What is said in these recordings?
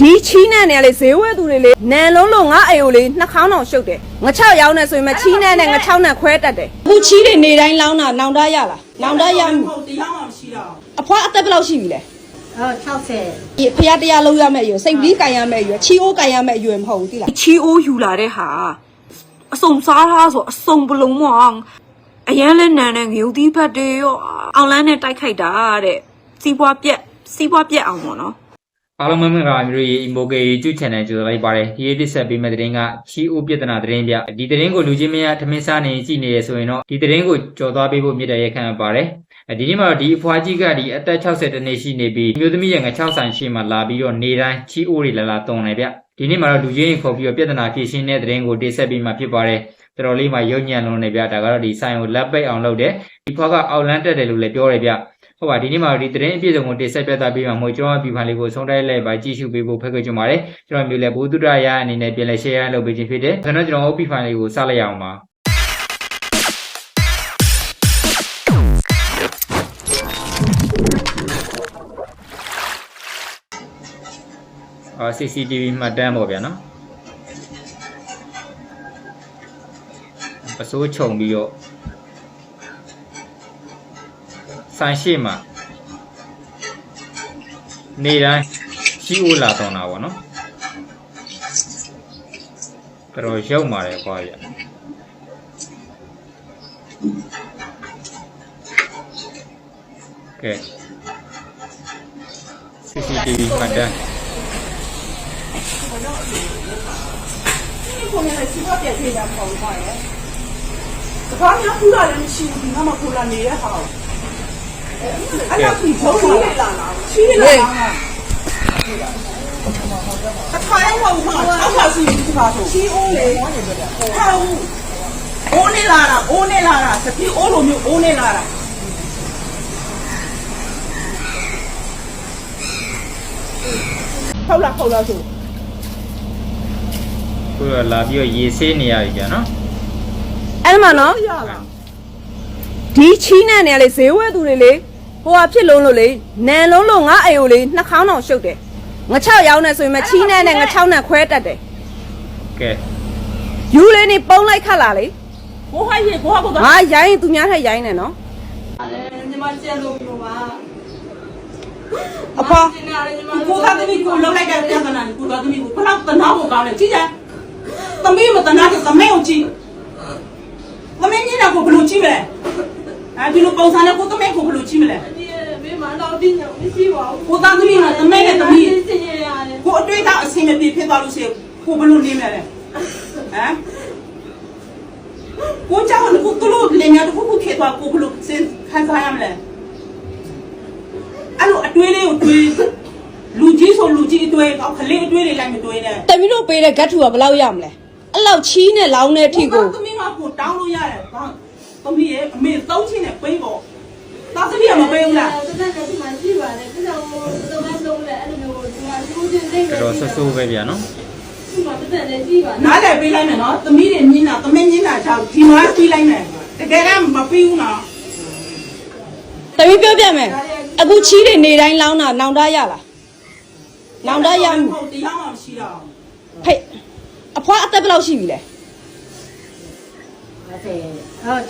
ဒီချီးနဲ့နေရလေဈေးဝဲသူတွေလေနန်လုံးလုံးငါအိမ်ကိုလေနှာခေါင်းတောင်ရှုပ်တယ်ငါ6ရောင်းနေဆိုရင်မချီးနဲ့နဲ့ငါ6နဲ့ခွဲတတ်တယ်အခုချီးတွေနေတိုင်းလောင်းတာနောင်တရလားနောင်တရဟုတ်တရားမှမရှိတော့အဖွားအသက်ဘယ်လောက်ရှိပြီလဲဟုတ်60ဒီဖះတရားလုံးရမယ့်အရွယ်စိတ်ပြီးကန်ရမယ့်အရွယ်ချီအိုးကန်ရမယ့်အရွယ်မဟုတ်ဘူးတိလားချီအိုးယူလာတဲ့ဟာအစုံစားထားဆိုအစုံပလုံးမောင်အရန်လဲနန်တဲ့ငရုတ်သီးဖတ်တွေရောအောင်လန်းနဲ့တိုက်ခိုက်တာတဲ့စီးပွားပြက်စီးပွားပြက်အောင်ပေါ့နော် အားလုံးမင်္ဂလာပါမျိုးရေ Imoge YouTube Channel ကြိုဆိုလိုက်ပါတယ်ဒီနေ့တစ်ဆက်ပေးမယ့်သတင်းကချီအိုပြဿနာသတင်းပြဒီသတင်းကိုလူချင်းမရထမင်းစားနေကြည့်နေရဆိုရင်တော့ဒီသတင်းကိုကြော်သွားပေးဖို့မြစ်တဲ့ရခံပါတယ်ဒီနေ့မှာတော့ဒီအဖွားကြီးကဒီအသက်60တနှစ်ရှိနေပြီးမျိုးသမီးရဲ့ငါ6ဆိုင်ရှိမှလာပြီးတော့နေတိုင်းချီအိုတွေလာလာတုံတယ်ဗျဒီနေ့မှာတော့လူချင်းခေါ်ပြီးတော့ပြဿနာဖြေရှင်းတဲ့သတင်းကိုတင်ဆက်ပေးမှဖြစ်ပါတယ်တော်တော်လေးမှရုံညံ့လုံးနေဗျဒါကတော့ဒီဆိုင်ကိုလက်ပိတ်အောင်လုပ်တယ်ဒီဖွားကအောက်လန်းတက်တယ်လို့လည်းပြောတယ်ဗျ ဟုတ်ပါဒီနေ့မှာဒီသတင်းအပြည့်စုံကိုတင်ဆက်ပြသပေးမှာမို့ကျွန်တော်ပြဖန်လေးကိုဆုံးတိုက်လိုက်ပါကြည့်ရှုပေးဖို့ဖက်ခွင့်ချင်ပါတယ်ကျွန်တော်မျိုးလဲဘုဒ္ဓရရအနေနဲ့ပြန်လဲ share လုပ်ပေးခြင်းဖြစ်တယ်ကျွန်တော်ကျွန်တော်ပြဖန်လေးကိုစလိုက်ရအောင်ပါအာ CCTV မှတ်တမ်းပေါ့ဗျာနော်အစိုးခြုံပြီးတော့ ဆိုင်ရှိမှာနေတိုင်းရှိအိုးလာတော့တာပေါ့နော်တော်တော်ရောက်ပါတယ်ခွာဗျကဲ CCTV မှတ်တမ်းဒီကိုလည်းစီးပွားပြည့်ပြည့်တာပေါ့ကွာရဲ့တခါမှကူလာလည်းမရှိဘူးဒီမှာကူလာနေတဲ့ဟာ အဲ့ဒါကိုဘုံလာလာရှိလာလာတခါရောမှာအောက်ပါစီဒီပါဆိုရှိအိုးလေဟောအိုးနေလာတာအိုးနေလာတာစပီအိုးလိုမျိုးအိုးနေလာတာဟုတ်လားဟုတ်လားဆိုခုတော့လာပြီးတော့ရေဆေးနေရပြီဗျာနော်အဲ့ဒီမှာနော်ရလားဒီချီးနဲ့နေရလေဈေးဝဲသူတွေလေ ဟိုဟာဖြစ်လုံးလို့လေနန်လုံးလုံးငါအိမ်ကိုလေနှာခေါင်းတောင်ရှုပ်တယ်ငါ6ရောင်းနေဆိုရင်မချီးနဲ့နဲ့ငါ6နဲ့ခွဲတတ်တယ်ကဲယူလေးနေပုံလိုက်ခတ်လာလေကိုဟိုင်းရေကိုဟာကိုတော့ငါရိုင်းရင်သူများထက်ရိုင်းနေနော်ညီမကျက်လို့ပြောပါအဖွားကိုသားသမီးကိုလောက်လိုက်တဲ့ပြဿနာကိုသားသမီးကိုဘယ်တော့တနာဖို့ကောင်းလဲကြည့်ကြသမီးမတနာတဲ့သမီးကိုကြည့်သမီးညနေကိုဘယ်လိုကြည့်မလဲ အဲဒီလိုပုံစံနဲ့ကိုသမီးကိုဘယ်လိုချိမလဲမင်းမတော့ပြညာမရှိပါဘူးကိုသားသမီးဟာသမီးနဲ့သမီးဆင်းရဲရတယ်ကိုအတွေ့အကြုံအဆင်မပြေဖြစ်သွားလို့ရှိရင်ကိုဘယ်လိုနေမလဲဟမ်ကိုကြောင့်ကိုသူ့လိုလင်ညာတစ်ခုခုဖြစ်သွားကိုဘယ်လိုစဉ်းခံစားရမလဲအဲ့လိုအတွေးလေးကိုတွေးလူကြီးဆိုလူကြီးအတွေးတော့ခလေးအတွေးတွေလိုက်မတွေးနဲ့တမီးတို့ပေးတဲ့ဂတ်ထူကဘယ်လောက်ရမလဲအဲ့လောက်ချီးနဲ့လောင်းတဲ့အထိကိုသမီးကကိုတောင်းလို့ရတယ်ဘာ သမီးရဲ့အမေသုံးချင်းနဲ့ပိန်းပေါ့သားသမီးကမပိန်းဘူးလားတော်တော်ကဒီမှာရှိပါတယ်ဒါကြောင့်တော့မဆုံးလဲအဲ့လိုမျိုးဒီမှာသူချင်းနေတယ်တော်ဆဆူပဲဗျာနော်ဒီမှာတော်တော်လည်းရှိပါနားလည်းပေးလိုက်မယ်နော်သမီးတွေမြင်တာသမီးမြင်တာကြောင့်ဒီမှာပြီးလိုက်မယ်တကယ်ကမပြီးဘူးနော်သမီးပြောပြမယ်အခုချီးတွေနေတိုင်းလောင်းတာနောင်တရလားနောင်တရမဟုတ်တရားမှမရှိတော့ဖိတ်အဖွားအသက်ဘယ်လောက်ရှိပြီလဲ50 ဟုတ်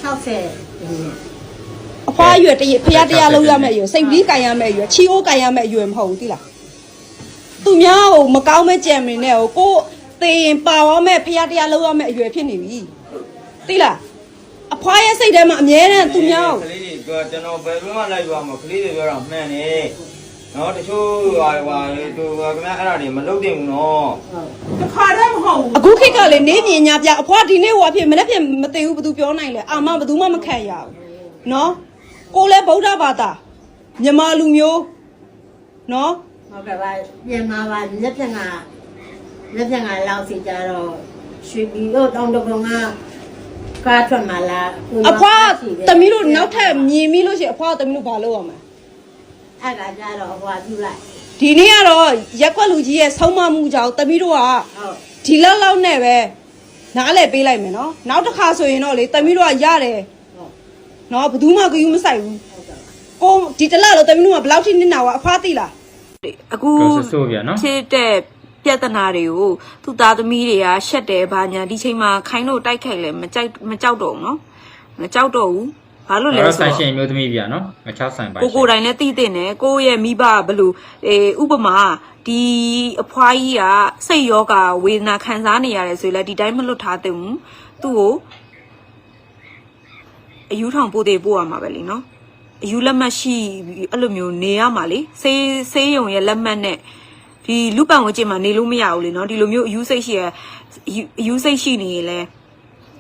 60အဖွားအရွယ်တရဖះတရားလုံးရမယ့်အရွယ်စိတ်ပြီးကန်ရမယ့်အရွယ်ချီအိုးကန်ရမယ့်အရွယ်မဟုတ်ဘူးတိလားသူများဟိုမကောင်းမဲ့ကြံမင်းနဲ့ဟိုကိုသေရင်ပါသွားမဲ့ဖះတရားလုံးရမယ့်အရွယ်ဖြစ်နေပြီတိလားအဖွားရဲ့စိတ်ထဲမှာအမြဲတမ်းသူများကိုကလေးတွေပြောကျွန်တော်ဘယ်ဘက်မှလိုက်သွားမှာကလေးတွေပြောတာမှန်တယ် နော်တချို့ဟာဟာတူခင်ဗျားအဲ့ဒါတွေမလုပ်သင့်ဘူးနော်တခါတည်းမဟုတ်ဘူးအခုခေတ်ကလေနေပြင်းညာပြအဖွားဒီနေ့ဟိုအဖြစ်မလည်းဖြစ်မသိဘူးဘသူပြောနိုင်လဲအာမဘသူမှမခံရဘူးနော်ကိုလည်းဗုဒ္ဓဘာသာမြန်မာလူမျိုးနော်ဟုတ်ကဲ့ပါမြန်မာပါလက်ပြန်ကလက်ပြန်ကလောက်စီကြတော့ရွှေပြည်တို့တောင်တကုံကကားထွက်มาလာအဖွားတမီးတို့နောက်ထပ်မြင်ပြီးလို့ရှိရင်အဖွားတမီးတို့ဘာလုပ်ရမလဲ အဲ့ဒါကြတော့အဖွားပြုလိုက်ဒီနေ့ကတော့ရက်ကွက်လူကြီးရဲ့ဆုံးမမှုကြောင့်တမီးတို့ကဟုတ်ဒီလောက်လောက်နဲ့ပဲနားလဲပေးလိုက်မယ်နော်နောက်တစ်ခါဆိုရင်တော့လေတမီးတို့ကရတယ်ဟုတ်နော်ဘယ်သူမှဂယူမဆိုင်ဘူးဟုတ်ကဲ့ပါကိုဒီတစ်လလို့တမီးတို့ကဘယ်လောက်ထိနစ်နာဝအဖွားသိလားအခုတော်ဆဆူဗျာနော် ဖြစ်တဲ့ပြဿနာတွေကိုသူ့သားသမီးတွေကရှက်တယ်ဘာညာဒီချိန်မှာခိုင်းလို့တိုက်ခိုက်လဲမကြိုက်မကြောက်တော့ဘူးနော်မကြောက်တော့ဘူး ဘာလို့လဲတော့ဆိုဆိုင်တော့ရှင်မျိုးသမီးပြနော်မချောက်ဆိုင်ပါကိုကိုယ်တိုင်လည်းသိတဲ့နဲ့ကိုယ့်ရဲ့မိဘဘယ်လို့အေးဥပမာဒီအဖွားကြီးကစိတ်ယောဂဝေဒနာခံစားနေရတယ်ဆိုရင်လည်းဒီတိုင်းမလွတ်ထားသင့်ဘူးသူ့ကိုအယူထောင်ပို့သေးပို့ရမှာပဲလीနော်အယူလက်မှတ်ရှိပြီးအဲ့လိုမျိုးနေရမှာလေဆေးဆေးရုံရဲ့လက်မှတ်နဲ့ဒီလူပန်ဝင်ကျင်မှာနေလို့မရဘူးလေနော်ဒီလိုမျိုးအယူစိတ်ရှိရအယူအယူစိတ်ရှိနေရင်လည်း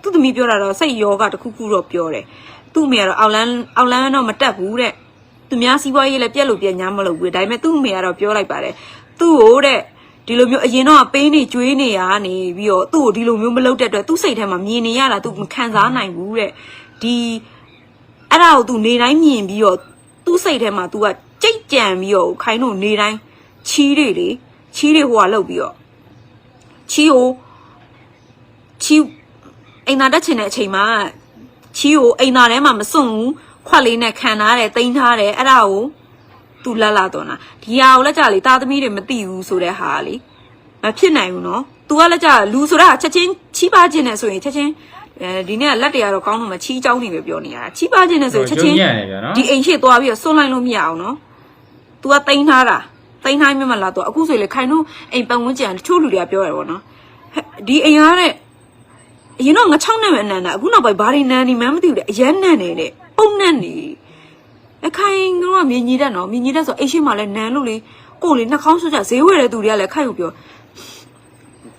သူ့သမီးပြောတာတော့စိတ်ယောဂတစ်ခုခုတော့ပြောတယ် သူ့အမေကတော့အောက်လန်းအောက်လန်းတော့မတက်ဘူးတဲ့သူများစီးပွားရေးလည်းပြက်လို့ပြက်ညားမလို့ဘူးဒါပေမဲ့သူ့အမေကတော့ပြောလိုက်ပါတယ်သူ့ကိုတဲ့ဒီလိုမျိုးအရင်တော့ပေးနေကျွေးနေရနေပြီးတော့သူ့ကိုဒီလိုမျိုးမလုပ်တဲ့အတွက်သူ့စိတ်ထဲမှာမြင်နေရတာသူမခံစားနိုင်ဘူးတဲ့ဒီအဲ့ဒါကိုသူနေတိုင်းမြင်ပြီးတော့သူ့စိတ်ထဲမှာ तू ကကြိတ်ကြံပြီးတော့ခိုင်းလို့နေတိုင်းချီးတွေလေချီးတွေဟိုကလောက်ပြီးတော့ချီးကိုချီးအိမ်သာတက်ချင်တဲ့အချိန်မှာ ချီကိုအိမ်သားထဲမှာမစွန့်ဘူးခွက်လေးနဲ့ခံထားတယ်တိမ့်ထားတယ်အဲ့ဒါကိုသူလက်လာတော့နာဒီဟာကိုလက်ကြလေတာသမီးတွေမသိဘူးဆိုတဲ့ဟာလေမဖြစ်နိုင်ဘူးနော် तू ကလက်ကြလူဆိုတာချက်ချင်းချီးပါခြင်းနဲ့ဆိုရင်ချက်ချင်းအဲဒီနေ့ကလက်တရတော့ကောင်းလို့မချီးကြောင်းနေပဲပြောနေရတာချီးပါခြင်းနဲ့ဆိုရင်ချက်ချင်းဒီအိမ်ရှိသွားပြီးတော့စွန့်လိုက်လို့မရအောင်နော် तू ကတိမ့်ထားတာတိမ့်ထားမြင်မလား तू အခုဆိုရင်လေခိုင်တို့အိမ်ပတ်ဝန်းကျင်တချို့လူတွေကပြောရပါတော့နော်ဒီအိမ်ရတဲ့ အရင်တော့ငချောင်းနဲ့ပဲအနန္တာအခုနောက်ပိုင်းဘာတွေနန်းနေမှန်းမသိဘူးတဲ့အရန်နန်းနေတဲ့ပုံနန်းနေအခိုင်ကတော့မြင်ကြီးတဲ့နော်မြင်ကြီးတဲ့ဆိုအိမ်ရှိမှလည်းနန်းလို့လေကိုယ်လေနှာခေါင်းဆွကြဈေးဝယ်တဲ့သူတွေကလည်းခိုက်ကိုပြော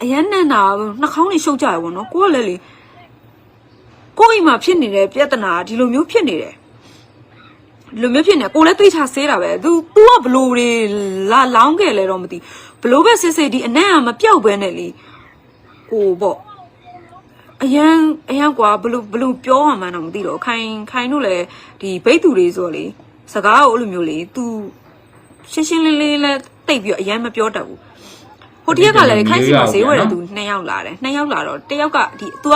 အရန်နန်းတာနှာခေါင်းတွေရှုပ်ကြရပေါ့နော်ကိုကလည်းလေကိုယ်အိမ်မှာဖြစ်နေတဲ့ပြဿနာဒီလိုမျိုးဖြစ်နေတယ်ဒီလိုမျိုးဖြစ်နေကိုလည်းသိချဆေးတာပဲ तू तू ကဘလို့တွေလာလောင်းခဲ့လဲတော့မသိဘလို့ပဲစစ်စစ်ဒီအနက်ကမပြောက်ပဲနဲ့လေကိုပေါ့ အရန်အရန်ကွာဘလို့ဘလို့ပြောရမှန်းတော့မသိတော့ခိုင်ခိုင်တို့လည်းဒီဘိတ်သူတွေဆိုတော့လေစကားကိုအဲ့လိုမျိုးလေ तू ရှင်းရှင်းလင်းလင်းလဲတိတ်ပြီးတော့အရန်မပြောတတ်ဘူးဟိုတရက်ကလည်းခိုင်စီမှာဈေးဝယ်တဲ့သူနှစ်ယောက်လာတယ်နှစ်ယောက်လာတော့တယောက်ကဒီ तू က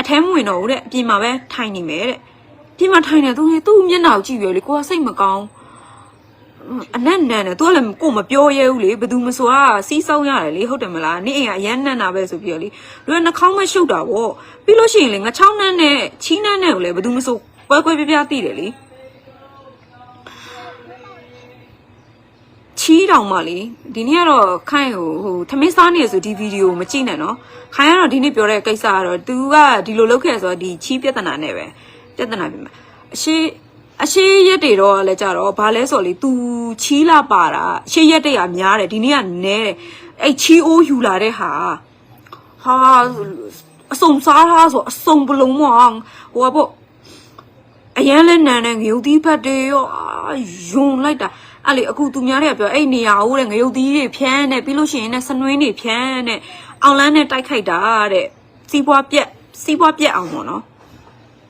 အထဲမဝင်တော့ဘူးတဲ့အပြင်မှာပဲထိုင်နေမယ်တဲ့ပြင်မထိုင်နေသူလေသူ့မျက်နှာကိုကြည့်ရလေကိုကစိတ်မကောင်း အနက်နန်တယ်သူကလည်းကိုမပြောရဲဘူးလေဘယ်သူမဆိုကစီးဆောင်ရတယ်လေဟုတ်တယ်မလားနေ့အိမ်ကအရန်နန်တာပဲဆိုပြီးတော့လေလူကနှာခေါင်းမရှုပ်တာဗောပြီးလို့ရှိရင်လေငချောင်းနန်းနဲ့ချီးနန်းနဲ့ကိုလည်းဘယ်သူမဆိုကွဲကွဲပြားပြားသိတယ်လေချီးတောင်မှလေဒီနေ့ကတော့ခိုင်းဟိုဟိုထမင်းစားနေရဆိုဒီဗီဒီယိုမကြည့်နဲ့နော်ခိုင်းကတော့ဒီနေ့ပြောတဲ့ကိစ္စကတော့ तू ကဒီလိုလုပ်ခဲ့ဆိုတော့ဒီချီးပြဿနာနဲ့ပဲပြဿနာပြင်မှာအရှိ အရှိရက်တွေတော့လည်းကြတော့ဘာလဲဆိုတော့လေ तू ချီးလာပါတာအရှိရက်တွေကများတယ်ဒီနေ့ကနဲတယ်အဲ့ချီးအိုးယူလာတဲ့ဟာဟာအစုံစားထားဆိုအစုံပလုံးမောင်ဟိုကပေါ့အရန်လဲနန်တဲ့ငရုတ်သီးဖတ်တွေရောအာယုံလိုက်တာအဲ့လေအခုသူများတွေကပြောအဲ့နေရာဟိုတဲ့ငရုတ်သီးတွေဖြန်းတဲ့ပြီးလို့ရှိရင်လည်းစနွင်းတွေဖြန်းတဲ့အောင်လန်းနဲ့တိုက်ခိုက်တာတဲ့စီးပွားပြက်စီးပွားပြက်အောင်ပေါ့နော်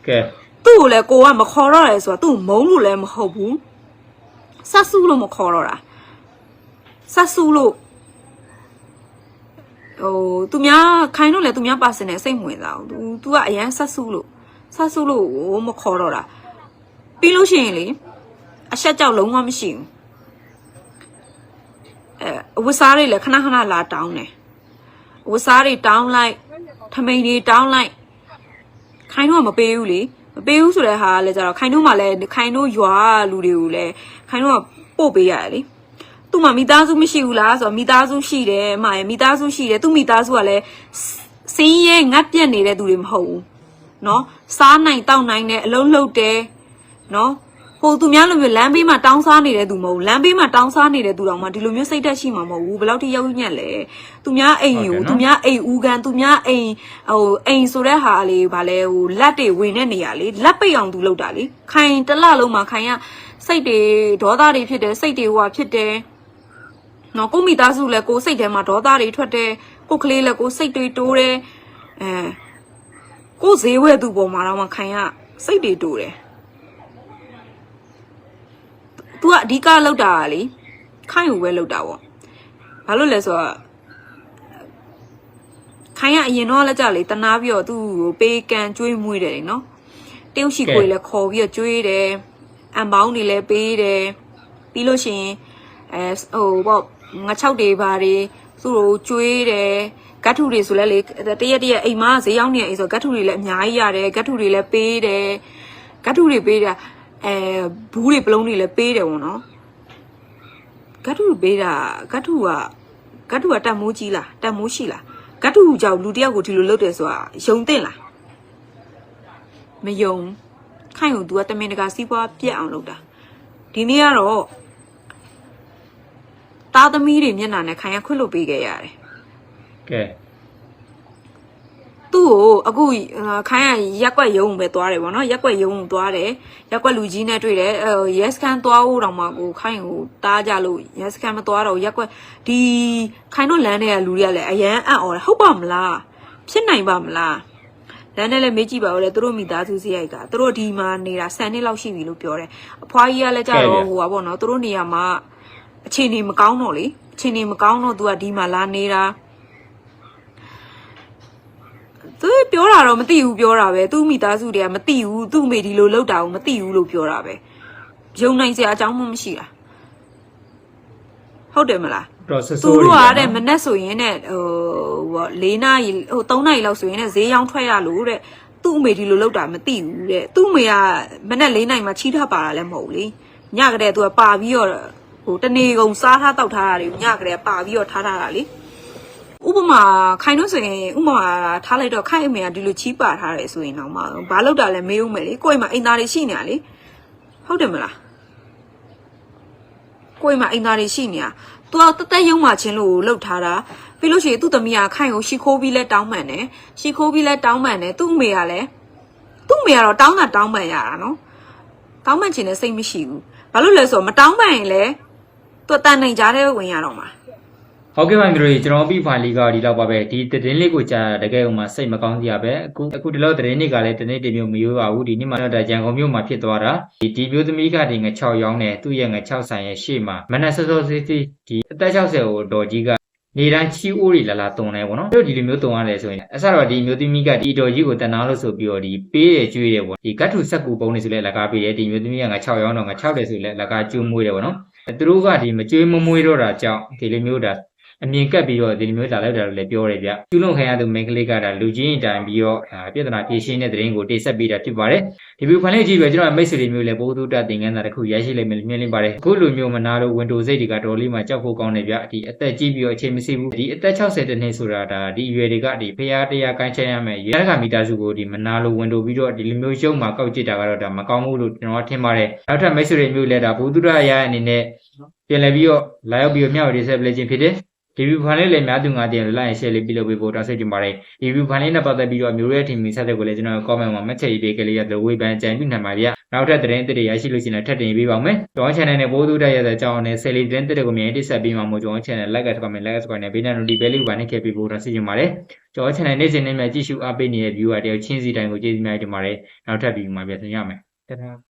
ကဲ သူ့ကိုလည်းကိုကမခေါ်တော့ရဲဆိုတော့သူ့ကိုမုန်းလို့လည်းမဟုတ်ဘူးဆက်စုလို့မခေါ်တော့တာဆက်စုလို့ဟိုသူများခိုင်းလို့လည်းသူများပါစင်နဲ့စိတ်မဝင်စားဘူး तू तू ကအရန်ဆက်စုလို့ဆက်စုလို့မခေါ်တော့တာပြီးလို့ရှိရင်လေအဆက်ကြောက်လုံးဝမရှိဘူးအဲအဝတ်စားတွေလည်းခဏခဏလာတောင်းတယ်အဝတ်စားတွေတောင်းလိုက်ထမိန်တွေတောင်းလိုက်ခိုင်တို့ကမပေးဘူးလေ မပေးဘူးဆိုတဲ့ဟာကလည်းကြတော့ခိုင်တို့မှလည်းခိုင်တို့ရွာလူတွေကိုလည်းခိုင်တို့ကပို့ပေးရတယ်လေသူ့မှာမိသားစုမရှိဘူးလားဆိုတော့မိသားစုရှိတယ်အမရဲ့မိသားစုရှိတယ်သူ့မိသားစုကလည်းစင်းရဲငတ်ပြက်နေတဲ့သူတွေမဟုတ်ဘူးเนาะစားနိုင်တောက်နိုင်တဲ့အလုံးလုံးတယ်เนาะ ဟိုသူများလိုမျိုးလမ်းဘေးမှာတောင်းစားနေတဲ့သူမဟုတ်ဘူးလမ်းဘေးမှာတောင်းစားနေတဲ့သူတောင်မှဒီလိုမျိုးစိတ်သက်ရှိမှာမဟုတ်ဘူးဘယ်လောက်ထိရောက်ညံ့လဲသူများအိမ်ယူသူများအိမ်ဦးကန်သူများအိမ်ဟိုအိမ်ဆိုတဲ့ဟာလေးဗာလဲဟိုလက်တွေဝင်တဲ့နေရာလေးလက်ပိတ်အောင်သူလုပ်တာလေခိုင်တစ်လလုံးမှာခိုင်ကစိတ်တွေဒေါသတွေဖြစ်တယ်စိတ်တွေဟိုဟာဖြစ်တယ်နော်ကိုမိသားစုလည်းကိုစိတ်ထဲမှာဒေါသတွေထွက်တယ်ကိုကလေးလည်းကိုစိတ်တွေတိုးတယ်အဲကိုဈေးဝဲသူပေါ်မှာတော့မှခိုင်ကစိတ်တွေတိုးတယ် तू ကအဓိကလောက်တာကလေခိုင်းကိုပဲလောက်တာပေါ့ဘာလို့လဲဆိုတော့ခိုင်းကအရင်တော့လက်ကြလေတနာပြီးတော့သူ့ကိုပေးကန်ကျွေးမွေးတယ်လေနော်တယောက်ရှိကိုလည်းခေါ်ပြီးတော့ကျွေးတယ်အန်ပေါင်းတွေလည်းပေးတယ်ပြီးလို့ရှိရင်အဲဟိုပေါ့ငါ၆တွေဘာတွေသူ့ကိုကျွေးတယ်ဂတ်ထုတွေဆိုလဲလေတရက်တရက်အိမ်မှာဈေးရောက်နေအိမ်ဆိုဂတ်ထုတွေလည်းအများကြီးရတယ်ဂတ်ထုတွေလည်းပေးတယ်ဂတ်ထုတွေပေးတာ အဲဘူးတွေပလုံးတွေလည်းပေးတယ်ပေါ့နော်ဂတ်ထုပေးတာဂတ်ထုကဂတ်ထုကတက်မိုးကြီးလားတက်မိုးရှိလားဂတ်ထုကြောင့်လူတစ်ယောက်ကိုဒီလိုလုပ်တယ်ဆိုတာယုံတင်လားမယုံခိုင်ကို तू ကတမင်တကာစီးပွားပြက်အောင်လုပ်တာဒီနေ့ကတော့သားသမီးတွေမျက်နှာနဲ့ခိုင်ရခွတ်လို့ပေးခဲ့ရတယ်ကဲသူ့ ကိုအခုအာခိုင်းရရက်ကွက်ရုံပဲသွားတယ်ဗောနော်ရက်ကွက်ရုံသွားတယ်ရက်ကွက်လူကြီးနဲ့တွေ့တယ်အဲရက်စကန်သွားဖို့တောင်မှကိုခိုင်းကိုတားကြလို့ရက်စကန်မသွားတော့ရက်ကွက်ဒီခိုင်းတော့လမ်းထဲကလူတွေကလည်းအရန်အံ့ဩတယ်ဟုတ်ပါမလားဖြစ်နိုင်ပါမလားလမ်းထဲလည်းမေးကြည့်ပါဦးလေသူတို့မိသားစုစရိုက်ကသူတို့ဒီမှာနေတာ10နှစ်လောက်ရှိပြီလို့ပြောတယ်အဖွားကြီးကလည်းကြတော့ဟိုပါဗောနော်သူတို့နေရာမှာအခြေအနေမကောင်းတော့လေအခြေအနေမကောင်းတော့သူကဒီမှာလာနေတာ သူပြောတာတော့မသိဘူးပြောတာပဲသူ့မိသားစုတွေကမသိဘူးသူ့မိဒီလိုလောက်တာကိုမသိဘူးလို့ပြောတာပဲယုံနိုင်စရာအကြောင်းမှမရှိတာဟုတ်တယ်မလားတော့ဆဆသူိုးတို့ကတွေတဲ့မနဲ့ဆိုရင်တဲ့ဟိုဟို၄နာရီဟို၃နာရီလောက်ဆိုရင်တဲ့ဈေးရောင်းထွက်ရလို့တဲ့သူ့အမေဒီလိုလောက်တာမသိဘူးတဲ့သူ့အမေကမနဲ့၄နာရီမှချီးထပ်ပါတာလည်းမဟုတ်ဘူးလေညကတည်းကသူကပါပြီးတော့ဟိုတနေကုန်စားထားတောက်ထားတာတွေညကတည်းကပါပြီးတော့ထားထားတာလေ ဥပမာခိုင်တော့ဆိုရင်ဥပမာထားလိုက်တော့ခိုင်အမေကဒီလိုချီးပါထားတယ်ဆိုရင်တော့မှဘာလို့တာလဲမေးဦးမယ်လေကိုယ့်အိမ်မှာအိမ်သားတွေရှိနေရလေဟုတ်တယ်မလားကိုယ့်အိမ်မှာအိမ်သားတွေရှိနေရသူကတသက်ရုံမှချင်းလို့လှုပ်ထားတာပြီးလို့ရှိရင်သူ့သမီးကခိုင်ကိုရှီခိုးပြီးလဲတောင်းပန်တယ်ရှီခိုးပြီးလဲတောင်းပန်တယ်သူ့အမေကလည်းသူ့အမေကတော့တောင်းတာတောင်းပန်ရတာနော်တောင်းပန်ချင်တဲ့စိတ်မရှိဘူးဘာလို့လဲဆိုတော့မတောင်းပန်ရင်လဲသူတန်နိုင်ကြတဲ့ဝင်ရတော့မှာ ဟုတ်ကဲ့ပါမျိုးတွေကျွန်တော်ပြီးဖိုင်လေးကဒီလောက်ပါပဲဒီသတင်းလေးကိုကြားတကယ်ဥမာစိတ်မကောင်းစရာပဲအခုအခုဒီလောက်သတင်းတွေကလည်းတနေ့တစ်မျိုးမရိုးပါဘူးဒီနေ့မှတော့ဒါရန်ကုန်မြို့မှာဖြစ်သွားတာဒီဒီမျိုးသမီးကဒီင6ရောင်းတယ်သူ့ရဲ့င6ဆိုင်ရဲ့ရှေ့မှာမနက်စောစောစီးစီးဒီအသက်60ကိုတော်ကြီးကနေတိုင်းချီအိုးတွေလာလာတုံနေပေါ့နော်တို့ဒီလိုမျိုးတုံရတယ်ဆိုရင်အစတော့ဒီမျိုးသမီးကဒီတော်ကြီးကိုတန်နာလို့ဆိုပြီးတော့ဒီပေးရကျွေးတယ်ပေါ့ဒီကတ်ထူဆက်ကူပုံနေဆိုလဲလက်ကားပေးတယ်ဒီမျိုးသမီးကင6ရောင်းတော့င6တယ်ဆိုလဲလက်ကားကျွေးမွေးတယ်ပေါ့နော်သူတို့ကဒီမကျွေးမမွေးတော့တာကြောင့်ဒီလိုမျိုးဒါ အမြင်ကပ်ပြီးတော့ဒီလိုမျိုးလာလိုက်တာလို့လည်းပြောတယ်ဗျကျူးလွန်ခံရသူမိန်းကလေးကဒါလူကြီးရင်တိုင်ပြီးတော့အာပြဿနာဖြေရှင်းတဲ့သတင်းကိုတိဆက်ပေးတာဖြစ်ပါတယ်ဒီဗီဒီယိုဖိုင်လေးကြည့်ပြီးတော့ကျွန်တော်မိတ်ဆွေတွေမျိုးလည်းပိုးသူတသင်ခန်းစာတစ်ခုရရှိလိမ့်မယ်လို့မြင်လင်းပါတယ်အခုလိုမျိုးမနာလို့ဝင်တိုစိတ်တွေကတော်လေးမှကြောက်ဖို့ကောင်းတယ်ဗျဒီအသက်ကြီးပြီးတော့အချိန်မရှိဘူးဒီအသက်60တနှစ်ဆိုတာဒါဒီအရွယ်တွေကဒီဖျားတရားကိုင်းချင်ရမယ်ရတကမီတာစုကိုဒီမနာလို့ဝင်တိုပြီးတော့ဒီလိုမျိုးရုံမှကောက်ကြည့်တာကတော့ဒါမကောင်းဘူးလို့ကျွန်တော်ထင်ပါတယ်နောက်ထပ်မိတ်ဆွေတွေမျိုးလည်းဒါဘုသူဒ္ဓရအနေနဲ့ပြန်လည်ပြီးတော့လာရောက်ပြီးတော့မျှဝေဆက်ပလက်ခြင်းဖြစ်တယ် ဒီဗီဒီယိုဖိုင်လေးလည်းများသူငါတင်လိုက်ရင် share လေးပြုလုပ်ပေးဖို့တောင်းဆိုချင်ပါတယ်ဒီဗီဒီယိုဖိုင်လေးနဲ့ပတ်သက်ပြီးတော့မျိုးရဲ team ဆက်တဲ့ကိုလည်းကျွန်တော် comment မှာမှတ်ချက်ရေးပေးကလေးရတယ်ဝေဖန်ကြံပြနိုင်ပါဗျာနောက်ထပ်သတင်းအသစ်တွေရရှိလို့ရှိရင်လည်းထပ်တင်ပေးပါမယ်ကျွန်တော် channel နဲ့ဘိုးသူတက်ရတဲ့အကြောင်းနဲ့ sale သတင်းအသစ်တွေကိုမြင်တိဆက်ပေးမှာမို့ကျွန်တော် channel like နဲ့ comment like subscribe နဲ့ဘေးနဲ့ notification လေးကိုပါနှိပ်ခဲ့ပေးဖို့တောင်းဆိုချင်ပါတယ်ကျွန်တော် channel နေ့စဉ်နဲ့မြကြည့်ရှုအားပေးနေတဲ့ viewer တယောက်ချင်းစီတိုင်းကိုကျေးဇူးများတင်ပါတယ်နောက်ထပ်ဗီဒီယိုမှာပြန်ဆင်ရမယ်တဒါ